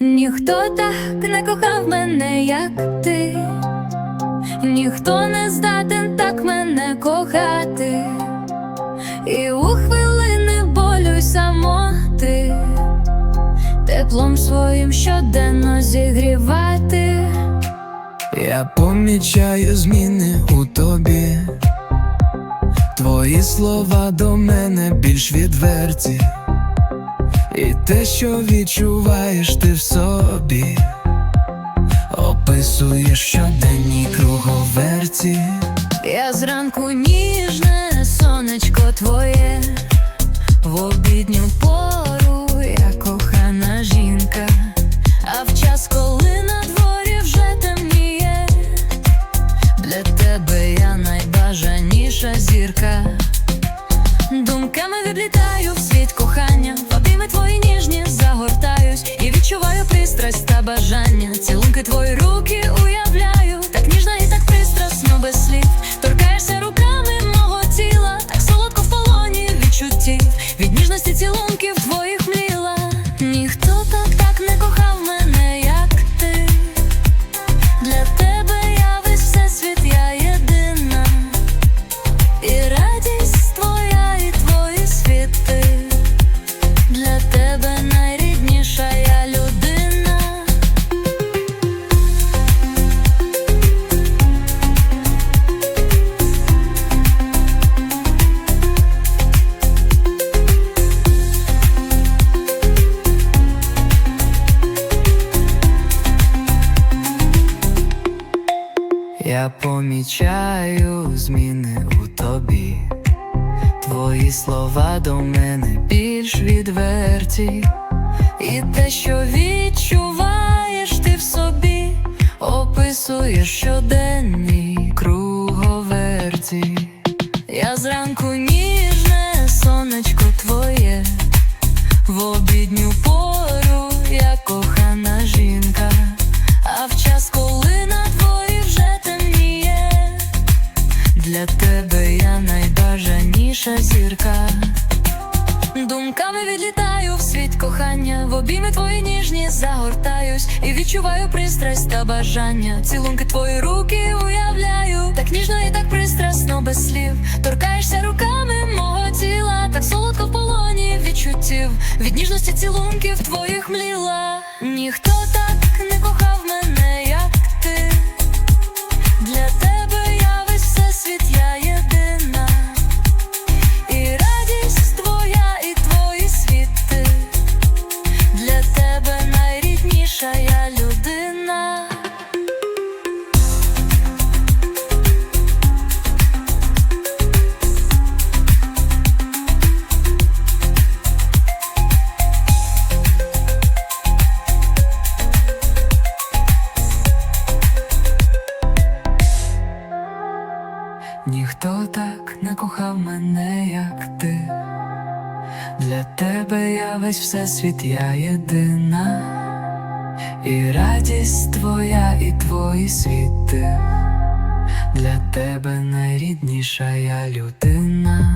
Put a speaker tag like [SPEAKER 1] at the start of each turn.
[SPEAKER 1] Ніхто так не кохав мене, як ти, ніхто не здатен так мене кохати, і у хвилини болю й самоти, теплом своїм щоденно зігрівати.
[SPEAKER 2] Я помічаю зміни у тобі, твої слова до мене більш відверті, і те, що відчуваєш ти в собі, описуєш щоденні круговерті.
[SPEAKER 1] Я зранку ніжне сонечко твоє, в обідню пору я кохана жінка, а в час, коли на дворі вже темніє, для тебе я найбажаніша зірка. Думками відлітаю в світ кохання, твої ніжні загортаюсь і відчуваю пристрасть та бажання. Цілунки твої руки Я
[SPEAKER 2] помічаю зміни у тобі, твої слова до мене більш відверті,
[SPEAKER 1] І те, що відчуваєш ти в собі,
[SPEAKER 2] описуєш щоденні круговерті.
[SPEAKER 1] я зранку ніжне сонечко твоє,
[SPEAKER 2] В обідню найбажаніша зірка.
[SPEAKER 1] Думками відлітаю в світ кохання, в обійми твої ніжні загортаюсь і відчуваю пристрасть та бажання. Цілунки твої руки уявляю, так ніжно і так пристрасно без слів. Торкаєшся руками мого тіла, так солодко в полоні відчуттів. Від ніжності цілунків твоїх мліла. Ніхто найрідніша людина.
[SPEAKER 2] Ніхто так не кохав мене, як ти. Для тебе всесвіт, я єдина, і радість твоя, і твої світи. Для тебе найрідніша я людина.